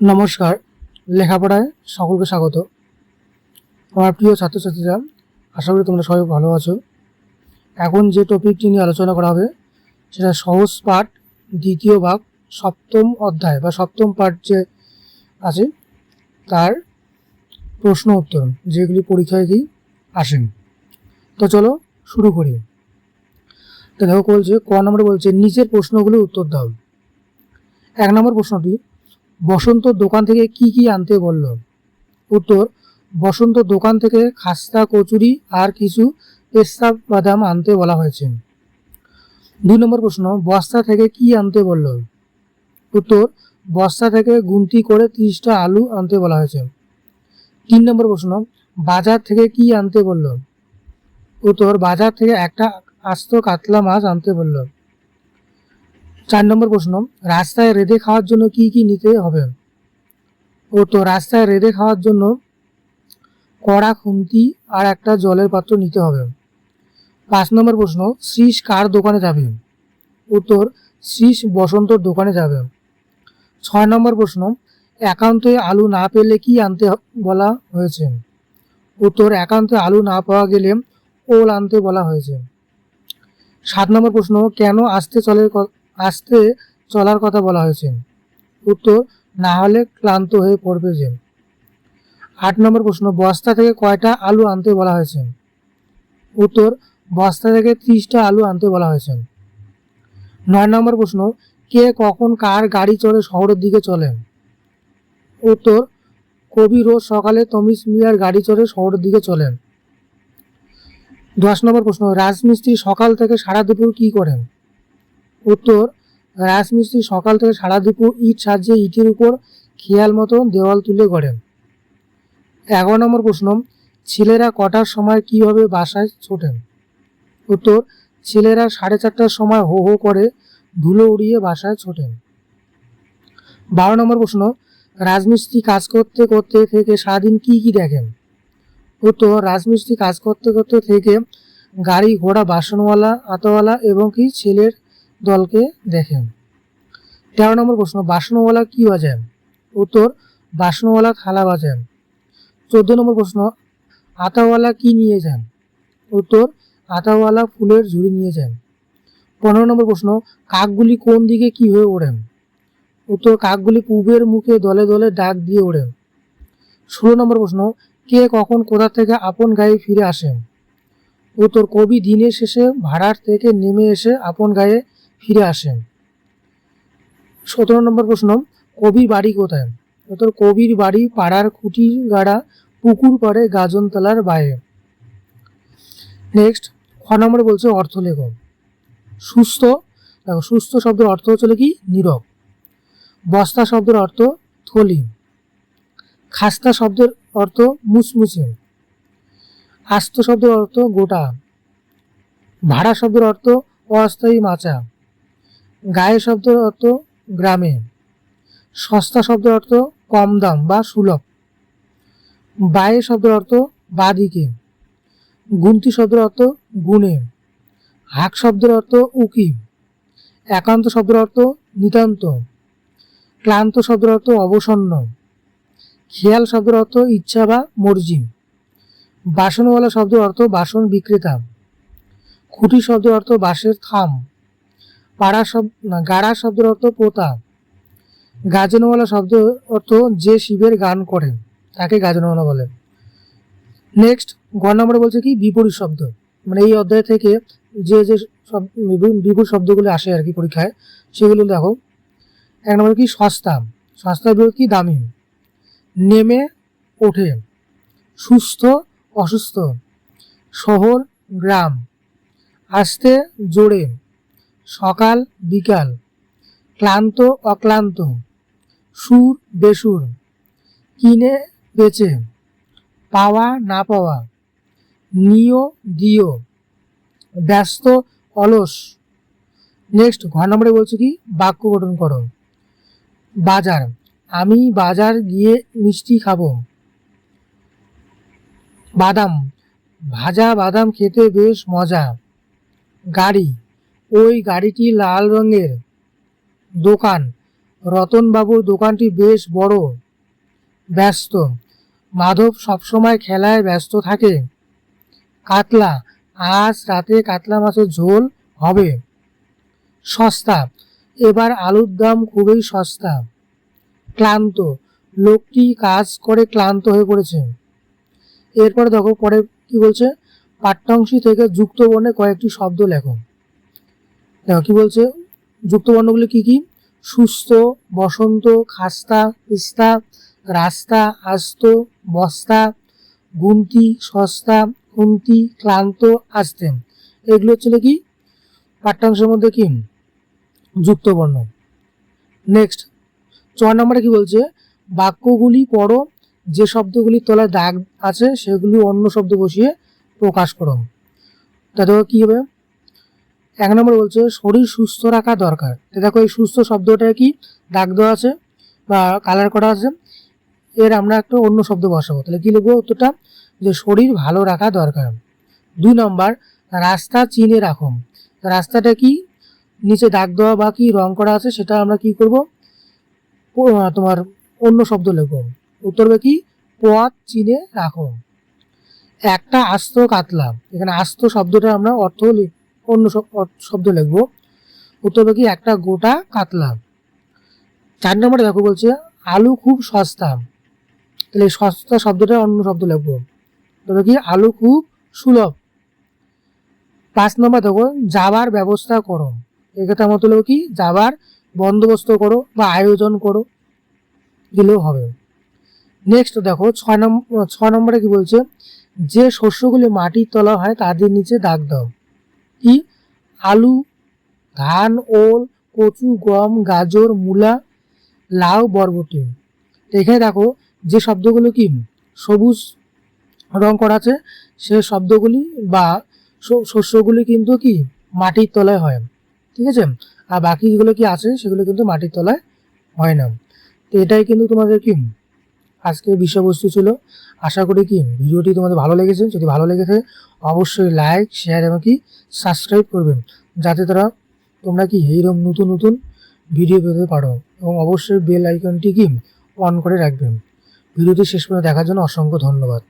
নমস্কার, লেখাপড়ায় সকলকে স্বাগত। আমার প্রিয় ছাত্রছাত্রীরা, আশা করি তোমরা সবাই ভালো আছো। এখন যে টপিকটি নিয়ে আলোচনা করা হবে, সেটা সহজ পাঠ, দ্বিতীয় ভাগ, সপ্তম অধ্যায় বা সপ্তম পাঠ যে আছে, তার প্রশ্ন উত্তর, যেগুলি পরীক্ষায় কি আসেন। তো চলো শুরু করি। তো দেখো বলছে ক নম্বরে বলছে, নিচের প্রশ্নগুলি উত্তর দাও। এক নম্বর প্রশ্নটি বসন্ত দোকান থেকে কি কি আনতে বলল? উত্তর, বসন্ত দোকান থেকে খাস্তা, কচুরি আর কিছু পেস্তা বাদাম আনতে বলা হয়েছে। দুই নম্বর প্রশ্ন, বস্তা থেকে কি আনতে বলল? উত্তর, বস্তা থেকে গুনতি করে তিরিশটা আলু আনতে বলা হয়েছে। তিন নম্বর প্রশ্ন, বাজার থেকে কি আনতে বলল? উত্তর, বাজার থেকে একটা আস্ত কাতলা মাছ আনতে বলল। চার নম্বর প্রশ্ন, রাস্তায় রেঁধে খাওয়ার জন্য কি কি নিতে হবে? ও তো রাস্তায় রেঁধে খাওয়ার জন্য কড়া খুন্তি আর একটা জলের পাত্র নিতে হবে। পাঁচ নম্বর প্রশ্ন শ্রীষ কার দোকানে যাবে? উত্তর শ্রীষ বসন্তর দোকানে যাবে। ছয় নম্বর প্রশ্ন একান্তই আলু না পেলে কি আনতে বলা হয়েছে? উত্তর, একান্তে আলু না পাওয়া গেলে ওল আনতে বলা হয়েছে। সাত নম্বর প্রশ্ন, কেন আসতে চলে আস্তে চলার কথা বলা হয়েছে। উত্তর, না হলে ক্লান্ত হয়ে পড়বে যে। আট নম্বর প্রশ্ন, বস্তা থেকে কয়টা আলু আনতে বলা হয়েছে? উত্তর, বস্তা থেকে ত্রিশটা আলু আনতে বলা হয়েছে। নয় নম্বর প্রশ্ন, কে কখন কার গাড়ি চড়ে শহরের দিকে চলে? উত্তর, কবি রোজ সকালে তমিস মিয়ার গাড়ি চড়ে শহরের দিকে চলেন দশ নম্বর প্রশ্ন, রাজমিস্ত্রি সকাল থেকে সারা দুপুর কি করেন? উত্তর, রাজমিস্ত্রি সকাল থেকে সারা দুপুর ইট সাহায্যে ইটের উপর খেয়াল মতো দেওয়াল তুলে গড়েন। এগারো নম্বর প্রশ্ন, ছেলেরা কটার সময় কীভাবে বাসায় ছোটেন? উত্তর, ছেলেরা সাড়ে চারটার সময় হো হো করে ধুলো উড়িয়ে বাসায় ছোটেন। বারো নম্বর প্রশ্ন, রাজমিস্ত্রি কাজ করতে করতে থেকে সারাদিন কি কি দেখেন? উত্তর, রাজমিস্ত্রি কাজ করতে করতে থেকে গাড়ি ঘোড়া বাসনওয়ালা, আতওয়ালা এবং কি ছেলের দলকে দেখেন। তেরো নম্বর প্রশ্ন, বাসনওয়ালা কি বাজান? উত্তর, বাসনওয়ালা থালা বাজান। চোদ্দ নম্বর প্রশ্ন, আতাওয়ালা কি নিয়ে যান? উত্তর, আতাওয়ালা ফুলের ঝুড়ি নিয়ে যান। পনেরো নম্বর প্রশ্ন, কাকগুলি কোন দিকে কি হয়ে ওড়েন? উত্তর, কাকগুলি পূবের মুখে দলে দলে ডাক দিয়ে ওড়েন। ষোলো নম্বর প্রশ্ন, কে কখন কোথা থেকে আপন গায়ে ফিরে আসেন? উত্তর, কবি দিনের শেষে ভাড়ার থেকে নেমে এসে আপন গায়ে ফিরে আসেন। সতেরো নম্বর প্রশ্ন, কবির বাড়ি কোথায়? উত্তর, কবির বাড়ি পাড়ার খুঁটি গাড়া পুকুর পাড়ে গাজনতলার বাইরে নেক্সট খ নম্বরে বলছে অর্থ লেখ সুস্থ, দেখো, সুস্থ শব্দের অর্থ হচ্ছে কি? নীরব। বস্তা শব্দের অর্থ থলি। খাস্তা শব্দের অর্থ মুচমুচে। আস্ত শব্দের অর্থ গোটা। ভাড়া শব্দের অর্থ অস্থায়ী মাচা। গায়ে শব্দের অর্থ গ্রামে সস্তা শব্দের অর্থ কম দাম বা সুলভ বায়ে শব্দের অর্থ বাদিকে গুনতি শব্দের অর্থ গুণে হাক শব্দের অর্থ উকি একান্ত শব্দের অর্থ নিতান্ত ক্লান্ত শব্দের অর্থ অবসন্ন খেয়াল শব্দের অর্থ ইচ্ছা বা মর্জি বাসনওয়ালা শব্দের অর্থ বাসন বিক্রেতা খুঁটি শব্দের অর্থ বাঁশের থাম পাড়া শব্দ না, গাড়া শব্দের অর্থ পোতা গাজনওয়ালা শব্দ অর্থ যে শিবের গান করেন তাকে গাজনওয়ালা বলে। নেক্সট গ নম্বরে বলছে কি, বিপরীত শব্দ। মানে এই অধ্যায় থেকে যে যে সব বিপরীত শব্দগুলো আসে আর কি পরীক্ষায়, সেগুলো দেখো। এক নম্বর কি, সস্তা। সস্তা বিপরীত কি, দামি। নেমে ওঠে। সুস্থ, অসুস্থ। শহর, গ্রাম। আস্তে জোরে। সকাল, বিকাল। ক্লান্ত, অক্লান্ত। সুর, বেসুর। কিনে, বেচে। পাওয়া, না পাওয়া। নিও, দিও। ব্যস্ত, অলস। নেক্সট ঘর নম্বরে বলছে কি? বাক্য গঠন করো। বাজার। আমি বাজার গিয়ে মিষ্টি খাব। বাদাম। ভাজা বাদাম খেতে বেশ মজা। গাড়ি। ওই গাড়িটি লাল রঙের। দোকান। রতনবাবুর দোকানটি বেশ বড়। ব্যস্ত। মাধব সবসময় খেলায় ব্যস্ত থাকে। কাতলা। আজ রাতে কাতলা মাছের ঝোল হবে। সস্তা। এবার আলুর দাম খুবই সস্তা। ক্লান্ত। লোকটি কাজ করে ক্লান্ত হয়ে পড়েছে। এরপরে দেখো পরে কি বলছে? পাঠ্যাংশী থেকে যুক্ত বনে কয়েকটি শব্দ লেখো। কি বলছে? যুক্ত বর্ণগুলি কি কি? সুস্থ, বসন্ত, খাস্তা পিস্তা রাস্তা, আস্ত, বস্তা গুমতি সস্তা, খুন্তি, ক্লান্ত আসতে এগুলো হচ্ছে কি পাঠ্যাংশের মধ্যে কি? যুক্ত বর্ণ নেক্সট ছ নম্বরে কি বলছে? বাক্যগুলি পড়ো, যে শব্দগুলির তলায় দাগ আছে সেগুলি অন্য শব্দ বসিয়ে প্রকাশ করো। তাতে কি হবে? এক নম্বর বলছে, শরীর সুস্থ রাখা দরকার। দেখো এই সুস্থ শব্দটা কি? দাগ দেওয়া আছে বা কালার করা আছে। এর আমরা একটা অন্য শব্দ বসাবো। তাহলে কি লিখব উত্তরটা? যে শরীর ভালো রাখা দরকার। দুই নম্বর, রাস্তা চিনে রাখো রাস্তাটা কি? নিচে দাগ দেওয়া বা কি রং করা আছে সেটা আমরা কি করব? তোমার অন্য শব্দ লিখব। উত্তর হবে কি? পথ চিনে রাখো একটা আস্ত কাতলা। এখানে আস্ত শব্দটা আমরা অর্থ লি- অন্য শব- শব্দ লিখব। উত্তর হবে কি, একটা গোটা কাতলা। চার নম্বরে দেখো বলছে, আলু খুব সস্তা। তাহলে সস্তা শব্দটা অন্য শব্দ লিখব। তবে কি, আলু খুব সুলভ। পাঁচ নম্বর দেখো, যাবার ব্যবস্থা করো। এক্ষেত্রে আমার তুলেও কি, যাবার বন্দোবস্ত করো বা আয়োজন করো, দিলেও হবে। নেক্সট দেখো, ছয় নম্বর ছয় নম্বরে কি বলছে, যে শস্যগুলি মাটির তলা হয়, তাদের নিচে দাগ দাও। কি? আলু, ধান, ওল, কচু, গম, গাজর, মূলা, লাউ, বরবটি। এখানে দেখো, যে শব্দগুলো কি? সবুজ রং করা আছে। সে শব্দগুলি বা শস্যগুলি কিন্তু কি? মাটির তলায় হয়। ঠিক আছে? আর বাকি যেগুলো কি আছে, সেগুলো কিন্তু মাটির তলায় হয় না। তো এটাই কিন্তু তোমাদের কি? আজকের বিষয়বস্তু ছিল। আশা করি কি ভিডিওটি তোমাদের ভালো লেগেছে। যদি ভালো লেগে থাকে, অবশ্যই লাইক শেয়ার এবং কি সাবস্ক্রাইব করবেন। যাতে তারা তোমরা কি এইরকম নতুন নতুন ভিডিও পেতে পারো। এবং অবশ্যই বেল আইকনটি কি অন করে রাখবেন। ভিডিওটি শেষ পর্যন্ত দেখার জন্য অসংখ্য ধন্যবাদ।